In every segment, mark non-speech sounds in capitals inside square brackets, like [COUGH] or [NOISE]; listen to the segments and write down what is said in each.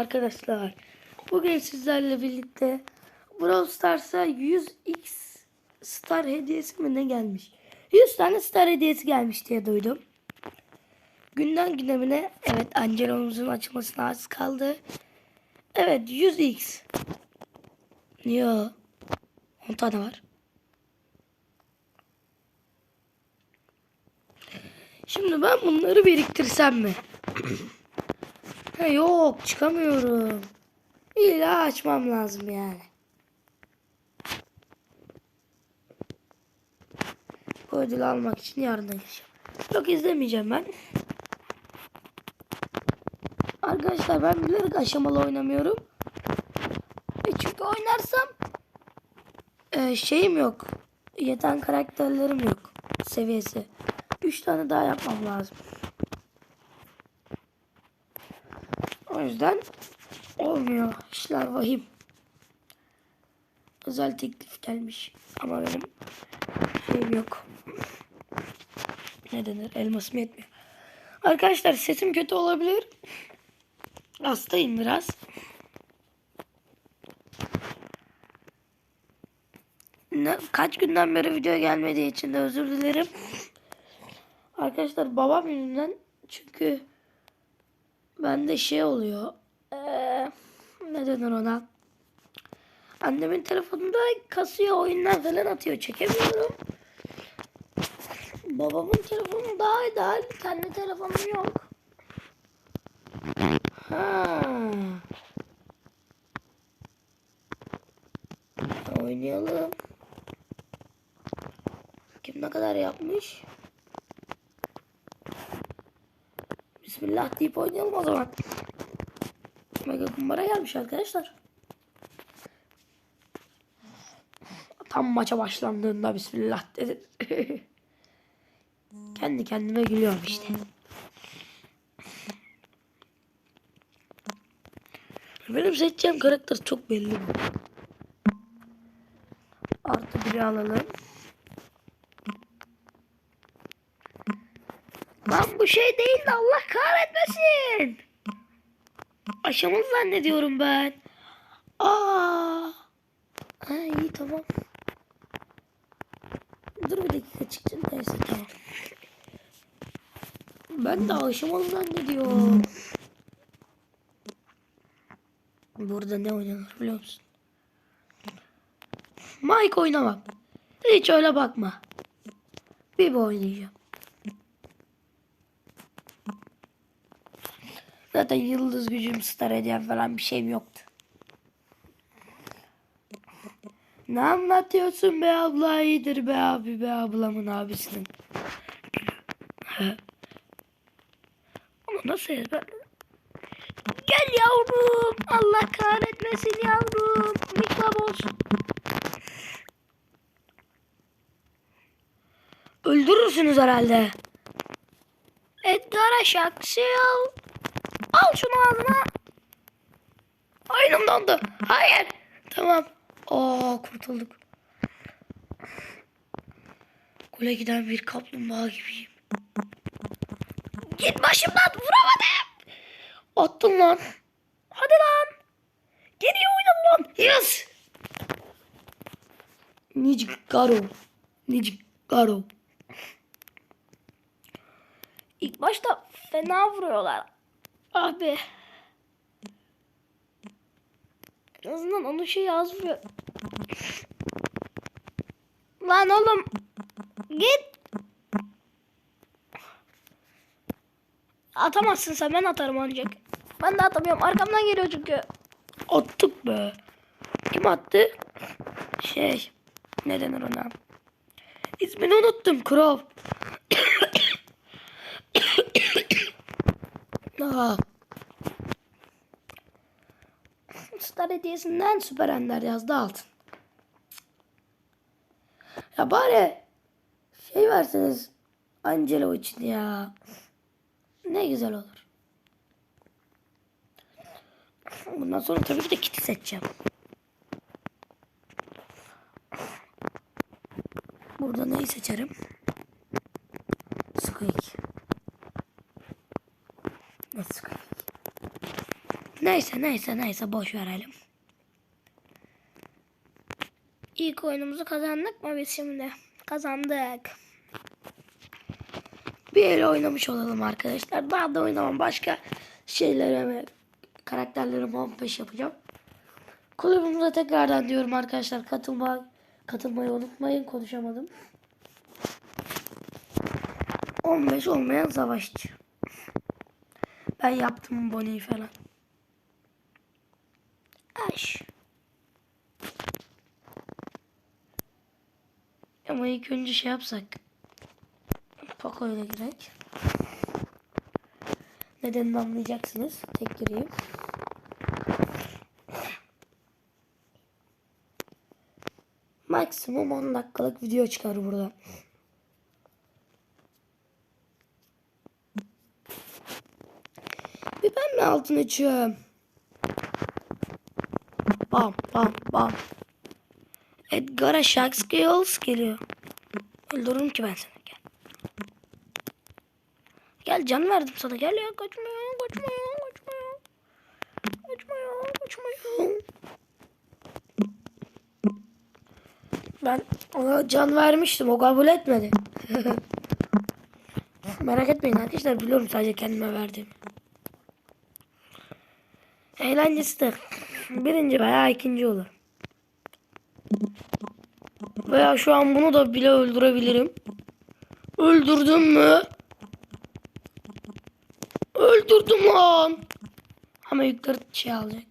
Arkadaşlar bugün sizlerle birlikte Brawl Stars'a 100x star hediyesi mi ne gelmiş? 100 tane star hediyesi gelmiş diye duydum. Günden gündemine evet Angelo'muzun açılmasına az kaldı. Evet 100x. Yo 10 tane var. Şimdi ben bunları biriktirsem mi? [CLEARS THROAT] Ha, yok çıkamıyorum. İlla açmam lazım yani. Bu ödülü almak için yarından yaşayacağım. Yok izlemeyeceğim ben. Arkadaşlar ben bilerek aşamalı oynamıyorum. E çünkü oynarsam e, şeyim yok. Yeten karakterlerim yok. Seviyesi. 3 tane daha yapmam lazım. O yüzden olmuyor. İşler vahim. Özel teklif gelmiş. Ama benim şeyim yok. Ne denir? Elmasım yetmiyor. Arkadaşlar sesim kötü olabilir. Hastayım biraz. Kaç günden beri video gelmediği için de özür dilerim. Arkadaşlar babam yüzünden çünkü bende şey oluyor. Ee, ne denir ona? Annemin telefonunda kasıyor oyunlar falan atıyor. Çekemiyorum. Babamın telefonu daha ideal. Kendi telefonum yok. Ha. Oynayalım. Kim ne kadar yapmış? Bismillah deyip oynayalım o zaman. Mega kumbara gelmiş arkadaşlar. Tam maça başlandığında Bismillah dedim. [LAUGHS] Kendi kendime gülüyorum işte. Benim seçeceğim karakter çok belli. Artı biri alalım. Lan bu şey değil de Allah kahretmesin. Aşamalı zannediyorum ben. Aa. Ha iyi tamam. Dur bir dakika çıktım. Neyse tamam. Ben de aşamalı zannediyorum. Burada ne oynanır biliyor musun? Mike oynamam. Hiç öyle bakma. Bir oynayacağım. Zaten yıldız gücüm star hediyem falan bir şeyim yoktu. Ne anlatıyorsun be abla iyidir be abi be ablamın abisinin. Ama nasıl ezberledin? Gel yavrum. Allah kahretmesin yavrum. Mikrop olsun. Öldürürsünüz herhalde. Edgar'a şaksiyal. Al şunu ağzına. Aynım dondu. Hayır. Tamam. Oo kurtulduk. Kule giden bir kaplumbağa gibiyim. Git başımdan vuramadım. Attın lan. Hadi lan. Geriye oynam lan. Yes. Nici Garo. Nici Garo. İlk başta fena vuruyorlar. Abi. En azından onu şey yazmıyor. Lan oğlum. Git. Atamazsın sen ben atarım ancak. Ben de atamıyorum. Arkamdan geliyor çünkü. Attık be. Kim attı? Şey. Ne denir ona? İsmini unuttum. Krov. Aa. Star hediyesinden süper ender yazdı altın. Ya bari şey verseniz Angelo için ya. Ne güzel olur. Bundan sonra tabii ki de Kitty seçeceğim. Burada neyi seçerim? Squeak. Ne Squeak? Ne Neyse neyse neyse boş verelim. İlk oyunumuzu kazandık mı biz şimdi? Kazandık. Bir el oynamış olalım arkadaşlar. Daha da oynamam. Başka şeylere mi karakterlere montaj yapacağım. Kulübümüze tekrardan diyorum arkadaşlar. Katılma, katılmayı unutmayın. Konuşamadım. 15 olmayan savaşçı. Ben yaptım Bonnie'yi falan. Aş. Ama ilk önce şey yapsak. Paco'ya girek. Nedenini anlayacaksınız. Tek gireyim. Maksimum 10 dakikalık video çıkar burada. Bir ben mi altın açıyorum? Bam bam. Edgar'a Skills geliyor. Öldürürüm ki ben seni. Gel. Gel can verdim sana. Gel ya kaçma ya kaçma ya kaçma ya. Kaçma ya kaçma ya. Ben ona can vermiştim. O kabul etmedi. [LAUGHS] Merak etmeyin arkadaşlar. Biliyorum sadece kendime verdim. Eğlencesi de birinci veya ikinci olur. Veya şu an bunu da bile öldürebilirim. Öldürdüm mü? Öldürdüm lan. Ama yukarı şey alacak.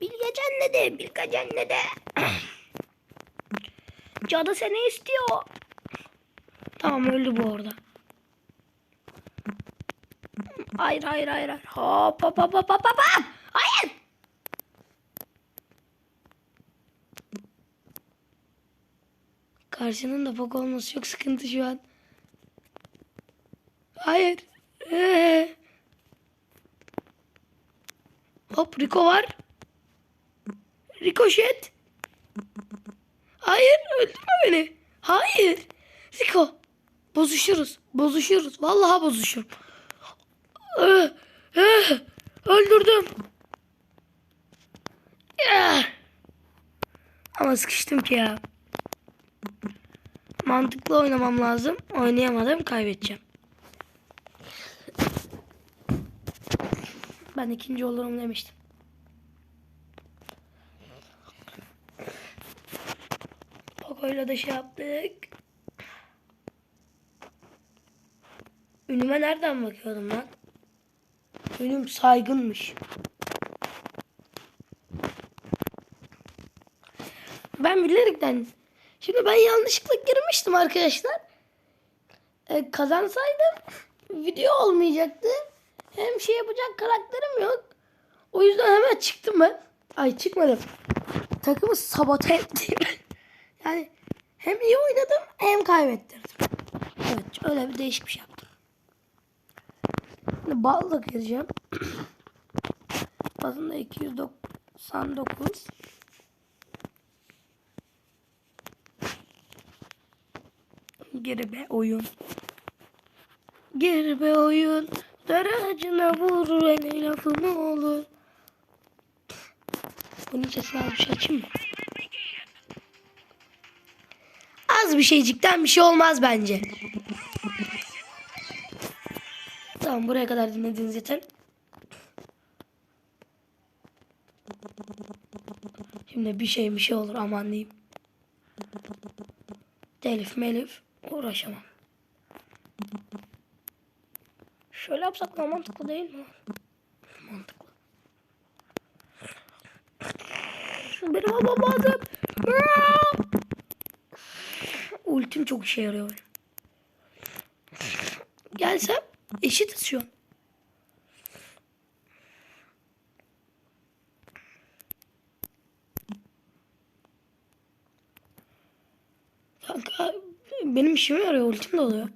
Bilgecan ne de? Bilgecan ne de? [CLEARS THROAT] Cadı seni istiyor. Tamam öldü bu orada. Hayır hayır hayır. Hop hop hop hop hop hop. Hayır. Karşının da pok olması çok sıkıntı şu an. Hayır. Ee. Hop Rico var. Rikoşet. Hayır öldürme beni. Hayır. Rico. Bozuşuruz. Bozuşuruz. Vallahi bozuşurum. Ee, ee, öldürdüm. Ya. Ama sıkıştım ki ya. Mantıklı oynamam lazım. Oynayamadım. Kaybedeceğim. Ben ikinci olurum demiştim. Poco'yla da şey yaptık. Ünüme nereden bakıyordum lan? Ünüm saygınmış. Ben bilerekten Şimdi ben yanlışlıkla girmiştim arkadaşlar. Ee, kazansaydım video olmayacaktı. Hem şey yapacak karakterim yok. O yüzden hemen çıktım ben. Ay çıkmadım. Takımı sabote ettim. [LAUGHS] yani hem iyi oynadım hem kaybettirdim. Evet öyle bir değişik bir şey yaptım. Şimdi bal da gireceğim. Bazında 299. Geri be oyun. Geri be oyun. Daracına vur beni lafım olur. Bunun sesini bir şey açayım mı? Az bir şeycikten bir şey olmaz bence. Tamam buraya kadar dinlediniz yeter. Şimdi bir şey bir şey olur aman diyeyim. Telif melif uğraşamam. Şöyle yapsak da mantıklı değil mi? Mantıklı. Benim babam. Ultim çok işe yarıyor. Gelsem eşitiz şu an. Kanka benim işime yarıyor ultim de oluyor.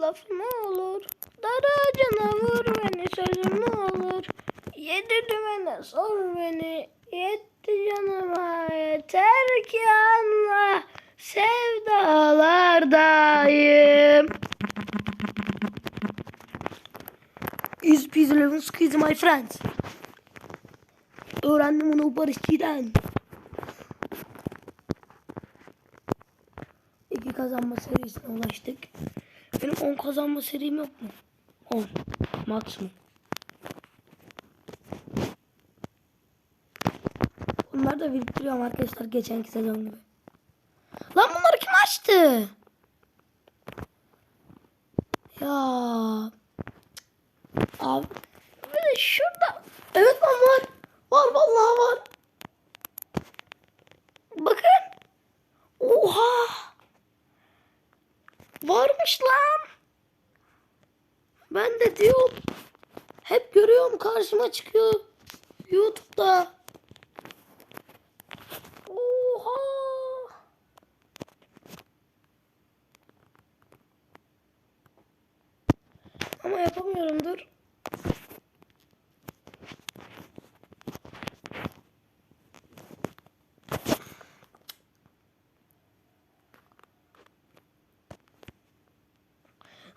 Lafım olur. Daracına vur beni sözüm olur. Yedir dümene sor beni. Yet mekanla sevdalardayım. Is peace eleven squeeze my friends. Öğrendim onu Barışçı'dan. İki kazanma serisine ulaştık. Benim 10 kazanma serim yok mu? 10. Maksimum. Bunları da biriktiriyorum arkadaşlar geçenki sezon gibi. Lan bunları kim açtı? Ya. Abi. Böyle şurada. Evet lan var. Var vallahi var. Bakın. Oha. Varmış lan. Ben de diyorum. Hep görüyorum karşıma çıkıyor. YouTube'da. Oha. Yapamıyorum dur.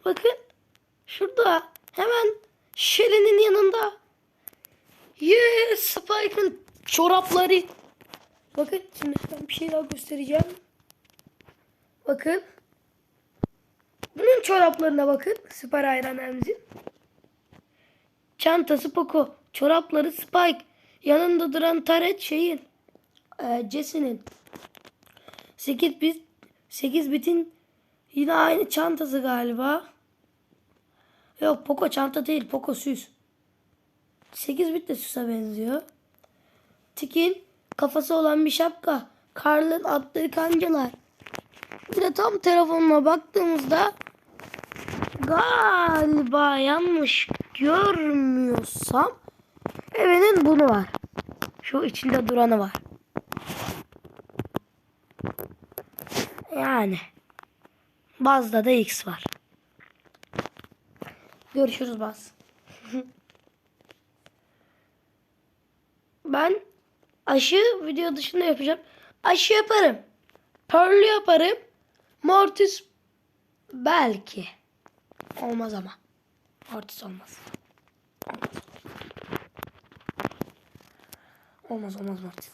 Bakın şurada hemen Shelly'nin yanında Yeah Spike'ın çorapları. Bakın şimdi ben bir şey daha göstereceğim. Bakın. Bunun çoraplarına bakın. Süper hayran emzin. Çantası Poco. Çorapları Spike. Yanında duran taret şeyin. E, Jesse'nin. 8 bit 8 bitin yine aynı çantası galiba. Yok Poco çanta değil. Poco süs. 8 bit de süse benziyor. Tikin kafası olan bir şapka. Karl'ın attığı kancalar. Bir de tam telefonuma baktığımızda galiba yanlış görmüyorsam evinin bunu var. Şu içinde duranı var. Yani bazda da X var. Görüşürüz baz. [LAUGHS] ben aşı video dışında yapacağım. Aşı yaparım. Pearl yaparım. Mortis belki. Olmaz ama. Mortis olmaz. Olmaz olmaz Mortis.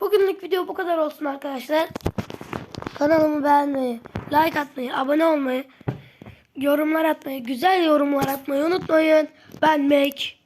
Bugünlük video bu kadar olsun arkadaşlar. Kanalımı beğenmeyi, like atmayı, abone olmayı, yorumlar atmayı, güzel yorumlar atmayı unutmayın. Ben Mek.